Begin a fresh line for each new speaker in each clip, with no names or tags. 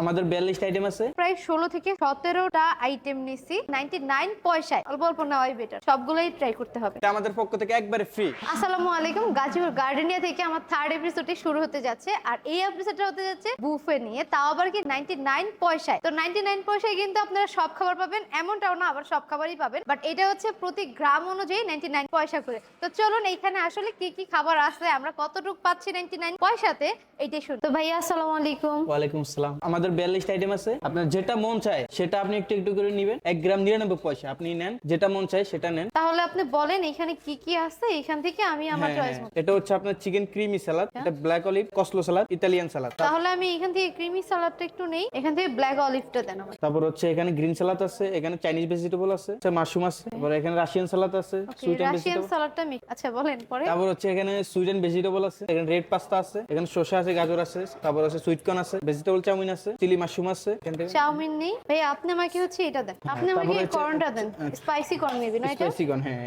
আমাদের বিয়াল্লিশটা আইটেম আছে।
প্রায় ষোলো থেকে সতেরোটা আইটেম নিছি। নাইনটি নাইন পয়সায়। অল্প অল্প নেওয়াই বেটার সবগুলোই ট্রাই করতে হবে।
এটা আমাদের পক্ষ থেকে একবারে ফ্রি
আসসালামু আলাইকুম। গাজীপুর গার্ডেনিয়া থেকে আমার থার্ড এপিসোডটি শুরু হতে যাচ্ছে। আর এই এপিসোডটা হতে যাচ্ছে বুফে নিয়ে। তাও আবার কি নাইনটি নাইন পয়সায়? তো নাইনটি নাইন পয়সায় কিন্তু আপনারা সব খাবার পাবেন। এমনটাও না আবার সব খাবারই পাবেন। বাট এটা হচ্ছে প্রতি গ্রাম অনুযায়ী নাইনটি নাইন পয়সা করে। তো চলুন এইখানে আসলে কি কি খাবার আছে আমরা কতটুকু পাচ্ছি নাইনটি নাইন পয়সাতে এইটাই শুনুন তো ভাইয়া আসসালামু আলাইকুম।
ওয়ালাইকুম আসসালাম। আমাদের বিয়াল্লিশটা আইটেম আছে। আপনার যেটা মন চায় সেটা আপনি একটু একটু করে নেবেন। এক গ্রাম নিরানব্বই পয়সা আপনি নেন। যেটা মন চায় সেটা নেন।
তাহলে আপনি বলেন এখানে কি কি আছে? এখান থেকে আমি আমার
হ্যাঁ,
চয়েস
হ্যাঁ। এটা হচ্ছে আপনার চিকেন ক্রিমি সালাদ এটা black olive coleslaw salad Italian salad
তাহলে আমি এখান থেকে ক্রিমি সালাডটা একটু নেই এখান থেকে ব্ল্যাক অলিভটা দেন আমার
তারপর হচ্ছে এখানে গ্রিন সালাদ আছে এখানে চাইনিজ ভেজিটেবল আছে মাশরুম আছে তারপর এখানে রাশিয়ান সালাদ আছে সুইট এন্ড
রাশিয়ান
ভেজিটেবল
সালাডটা মিক আচ্ছা বলেন পরে।
তারপর হচ্ছে এখানে সুইট এন্ড ভেজিটেবল আছে এখানে রেড পাস্তা আছে এখানে শসা আছে গাজর আছে তারপর আছে সুইট কর্ন আছে ভেজিটেবল চাউমিন আছে। চিলি মাশরুম আছে
চাউমিন নেই। ভাই আপনি আমাকে হচ্ছে এটা দেন। আপনি আমাকে কর্নটা দেন। স্পাইসি কর্ন মেবি না এটা?
স্পাইসি কর্ন হ্যাঁ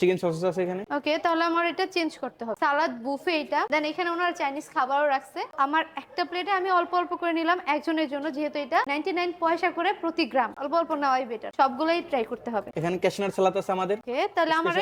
চিকেন সসেস আছে এখানে।
ওকে তাহলে আমার এটা চেঞ্জ করতে হবে। সালাদ বুফে এটা। দেন এখানে ওনারা চাইনিজ খাবারও রাখছে। আমার একটা প্লেটে আমি অল্প অল্প করে নিলাম একজনের জন্য যেহেতু এটা 99 পয়সা করে প্রতি গ্রাম। অল্প অল্প নেওয়াই বেটার সবগুলোই ট্রাই করতে হবে।
এখানে ক্যাশনার সালাদ আছে আমাদের।
ওকে তাহলে আমার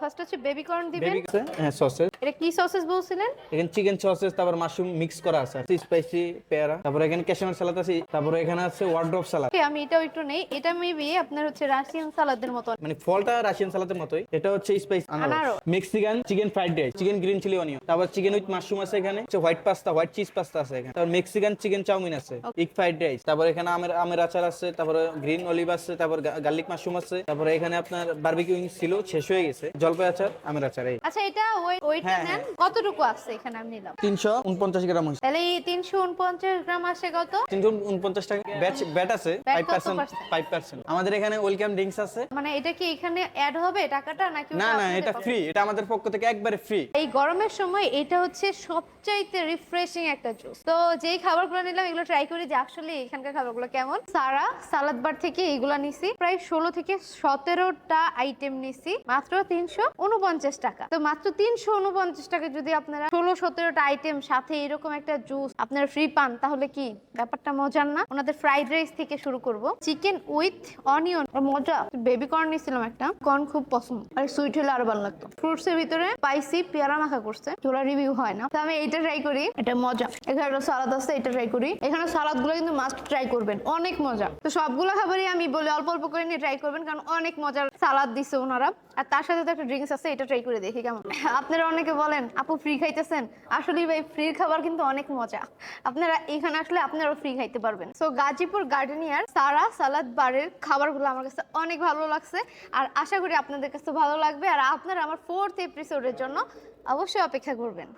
ফার্স্ট হচ্ছে বেবি কর্ন দিবেন।
হ্যাঁ সসেস
এটা কি সসেস বলছিলেন?
এখানে চিকেন সসেস তারপর মাশরুম মিক্স করা আছে। স্পাইসি পেয়ারা। তারপর এখানে ক্যাশনার সালাদ আছে তারপর এখানে আছে ওয়ার্ড্রপ সালাদ
আমি এটাও একটু নেই এটা মেবি আপনার হচ্ছে রাশিয়ান সালাদের মতো
মানে ফলটা রাশিয়ান সালাদের মতোই এটা হচ্ছে স্পাইস
আনারস।
Mexican chicken fried rice chicken green chilli onion তারপর চিকেন উইথ মাশরুম আছে এখানে white pasta white cheese pasta আছে এখানে। তারপর মেক্সিকান চিকেন চাউমিন আছে ইগ ফ্রাইড রাইস তারপর এখানে আমের আমের আচার আছে তারপর গ্রিন অলিভ আছে তারপর গার্লিক মাশরুম আছে। তারপর এখানে আপনার বারবিকিউ ছিল শেষ হয়ে গেছে। জলপাই আচার আমের আচার এই।
আচ্ছা এটা ওয়েট
হ্যাঁ,
নেন। কতটুকু আছে এখানে আমি নিলাম?
তিনশো উনপঞ্চাশ গ্রাম হয়েছে।
তাহলে এই তিনশো উনপঞ্চাশ গ্রাম আসে কত?
তিনশো উনপঞ্চাশ টাকা ব্যাট ব্যাট আছে ফাইভ পার্সেন্ট ফাইভ পার্সেন্ট আমাদের এখানে ওয়েলকাম ড্রিঙ্কস আছে।
মানে এটা কি এখানে অ্যাড হবে টাকাটা নাকি
না না এটা ফ্রি এটা আমাদের পক্ষ থেকে একবারে ফ্রি
এই গরমের সময় এটা হচ্ছে সবচাইতে রিফ্রেশিং একটা জুস তো যেই খাবারগুলো নিলাম এগুলো ট্রাই করি যে আসলে এখানকার খাবারগুলো কেমন। সারা সালাদ বার থেকে এইগুলা নিছি প্রায় ষোলো থেকে সতেরোটা আইটেম নিছি মাত্র তিনশো উনপঞ্চাশ টাকা। তো মাত্র তিনশো উনপঞ্চাশ টাকা যদি আপনারা ষোলো সতেরোটা আইটেম সাথে এরকম একটা জুস আপনারা ফ্রি পান তাহলে কি? ব্যাপারটা মজার না। ওনাদের ফ্রাইড রাইস থেকে শুরু করব। Chicken with onion. মজা, বেবি কর্ন নিয়েছিলাম একটা। কর্ন খুব পছন্দ। আর সুইট হলে আরও ভালো লাগতো। ফ্রুটস এর ভিতরে স্পাইসি পেয়ারা মাখা করছে। যেগুলো রিভিউ হয় না। তো আমি এইটা ট্রাই করি। এটা মজা। এখানে একটা সালাদ আছে, এটা ট্রাই করি। এখানে সালাদগুলো কিন্তু মাস্ট ট্রাই করবেন। অনেক মজা। তো সবগুলো খাবারই আমি বলি অল্প অল্প করে নিয়ে ট্রাই করবেন, কারণ অনেক মজার সালাদ দিছে ওনারা। আর তার সাথে তো একটা ড্রিঙ্কস আছে, এটা ট্রাই করে দেখি কেমন। আপনারা অনেকে বলেন, আপু ফ্রি খাইতেছেন? আসলে ভাই ফ্রি খাবার কিন্তু অনেক মজা। আপনারা এখানে আসলে আপনারাও ফ্রি খাইতে পারবেন। সো গাজীপুর গার্ডেনিয়ার সারা সালাদ বারের খাবারগুলো আমার কাছে অনেক ভালো লাগছে। আর আশা করি আপনাদের কাছে ভালো লাগবে। আর আপনারা আমার ফোর্থ এপিসোডের জন্য অবশ্যই অপেক্ষা করবেন।